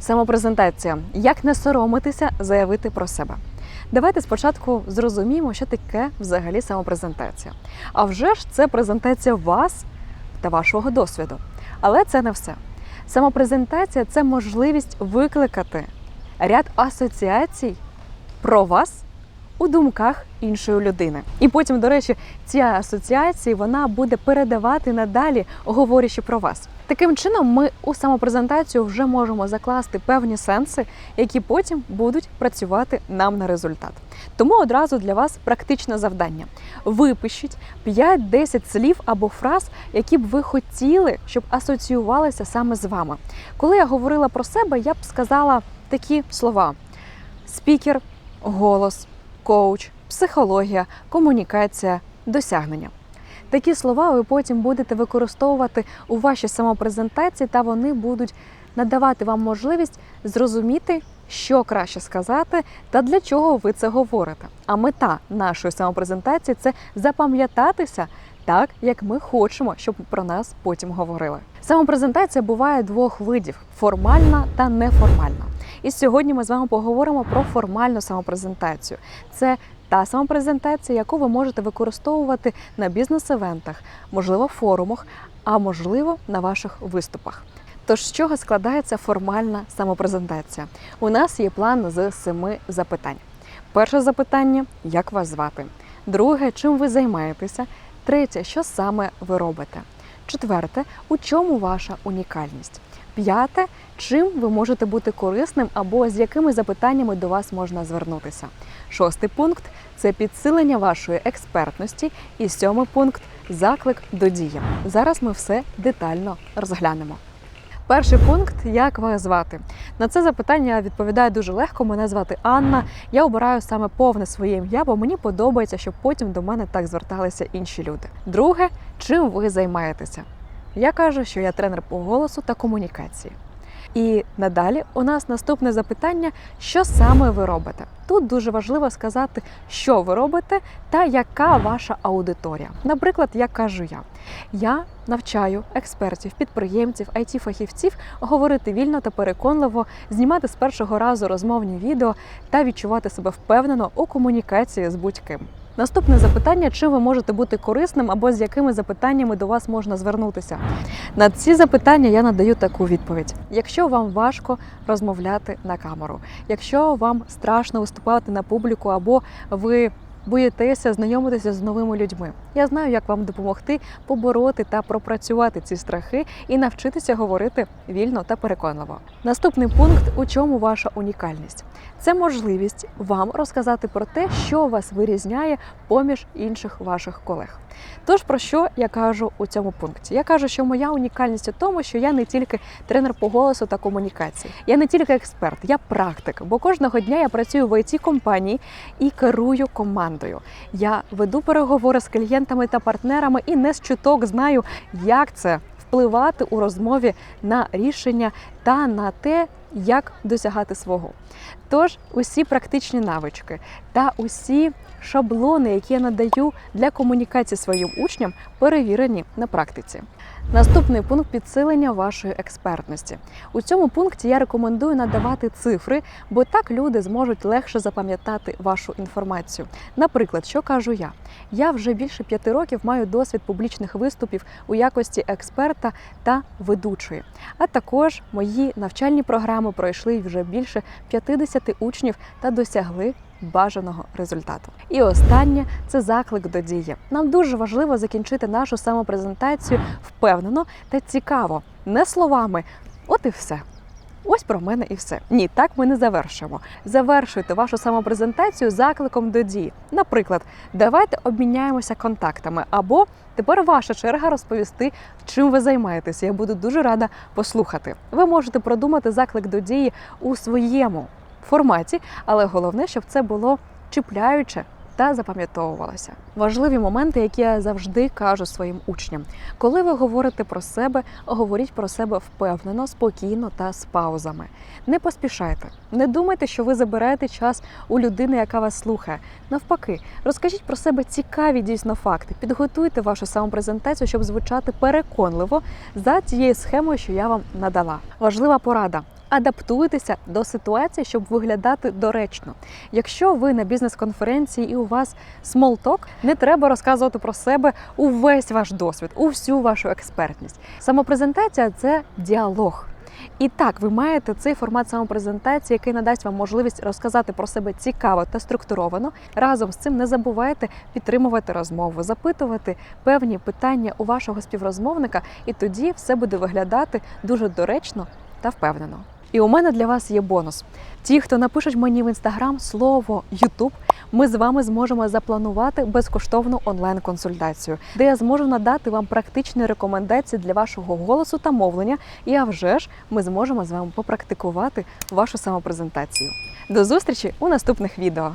Самопрезентація. Як не соромитися заявити про себе. Давайте спочатку зрозуміємо, що таке взагалі самопрезентація. А вже ж це презентація вас та вашого досвіду. Але це не все. Самопрезентація це можливість викликати ряд асоціацій про вас у думках іншої людини. І потім, до речі, ці асоціації вона буде передавати надалі, говорячи про вас. Таким чином, ми у самопрезентацію вже можемо закласти певні сенси, які потім будуть працювати нам на результат. Тому одразу для вас практичне завдання: випишіть 5-10 слів або фраз, які б ви хотіли, щоб асоціювалися саме з вами. Коли я говорила про себе, я б сказала такі слова: спікер, голос, коуч, психологія, комунікація, досягнення. Такі слова ви потім будете використовувати у вашій самопрезентації, та вони будуть надавати вам можливість зрозуміти, що краще сказати та для чого ви це говорите. А мета нашої самопрезентації це запам'ятатися так, як ми хочемо, щоб про нас потім говорили. Самопрезентація буває двох видів: формальна та неформальна. І сьогодні ми з вами поговоримо про формальну самопрезентацію. Це та самопрезентація, яку ви можете використовувати на бізнес-евентах, можливо, форумах, а можливо, на ваших виступах. Тож з чого складається формальна самопрезентація? У нас є план з семи запитань. Перше запитання як вас звати? Друге, чим ви займаєтеся? Третє, що саме ви робите? Четверте, у чому ваша унікальність? П'яте, чим ви можете бути корисним або з якими запитаннями до вас можна звернутися. Шостий пункт це підсилення вашої експертності. І сьомий пункт заклик до дії. Зараз ми все детально розглянемо. Перший пункт як вас звати? На це запитання відповідає дуже легко. Мене звати Анна. Я обираю саме повне своє ім'я, бо мені подобається, щоб потім до мене так зверталися інші люди. Друге, чим ви займаєтеся? Я кажу, що я тренер по голосу та комунікації. І надалі у нас наступне запитання: що саме ви робите? Тут дуже важливо сказати, що ви робите та яка ваша аудиторія. Наприклад, як кажу я, я навчаю експертів, підприємців, it фахівців говорити вільно та переконливо, знімати з першого разу розмовні відео та відчувати себе впевнено у комунікації з будь-ким. Наступне запитання: чим ви можете бути корисним або з якими запитаннями до вас можна звернутися? На ці запитання я надаю таку відповідь: якщо вам важко розмовляти на камеру, якщо вам страшно виступати на публіку, або ви боїтеся знайомитися з новими людьми, я знаю, як вам допомогти побороти та пропрацювати ці страхи і навчитися говорити вільно та переконливо. Наступний пункт: у чому ваша унікальність? Це можливість вам розказати про те, що вас вирізняє поміж інших ваших колег. Тож про що я кажу у цьому пункті? Я кажу, що моя унікальність у тому, що я не тільки тренер по голосу та комунікації, я не тільки експерт, я практик, бо кожного дня я працюю в it компанії і керую командою. Я веду переговори з клієнтами та партнерами і не з чуток знаю, як це впливати у розмові на рішення та на те, як досягати свого. Тож усі практичні навички та усі шаблони, які я надаю для комунікації своїм учням, перевірені на практиці. Наступний пункт підсилення вашої експертності. У цьому пункті я рекомендую надавати цифри, бо так люди зможуть легше запам'ятати вашу інформацію. Наприклад, що кажу я? Я вже більше п'яти років маю досвід публічних виступів у якості експерта та ведучої. А також мої навчальні програми пройшли вже більше 50 учнів та досягли бажаного результату. І останнє це заклик до дії. Нам дуже важливо закінчити нашу самопрезентацію впевнено та цікаво, не словами. От і все. Ось про мене і все. Ні, так ми не завершимо. Завершуйте вашу самопрезентацію закликом до дії. Наприклад, давайте обміняємося контактами, або тепер ваша черга розповісти, чим ви займаєтеся. Я буду дуже рада послухати. Ви можете продумати заклик до дії у своєму форматі, але головне, щоб це було чіпляюче та запам'ятовувалося. Важливі моменти, які я завжди кажу своїм учням. Коли ви говорите про себе, говоріть про себе впевнено, спокійно та з паузами. Не поспішайте, не думайте, що ви забираєте час у людини, яка вас слухає. Навпаки, розкажіть про себе цікаві дійсно факти. Підготуйте вашу самопрезентацію, щоб звучати переконливо за тією схемою, що я вам надала. Важлива порада. Адаптуйтеся до ситуації, щоб виглядати доречно. Якщо ви на бізнес-конференції і у вас talk, не треба розказувати про себе увесь ваш досвід, усю вашу експертність. Самопрезентація це діалог. І так, ви маєте цей формат самопрезентації, який надасть вам можливість розказати про себе цікаво та структуровано. Разом з цим не забувайте підтримувати розмову, запитувати певні питання у вашого співрозмовника, і тоді все буде виглядати дуже доречно та впевнено. І у мене для вас є бонус. Ті, хто напишуть мені в інстаграм слово Ютуб, ми з вами зможемо запланувати безкоштовну онлайн-консультацію, де я зможу надати вам практичні рекомендації для вашого голосу та мовлення. І а вже ж ми зможемо з вами попрактикувати вашу самопрезентацію. До зустрічі у наступних відео.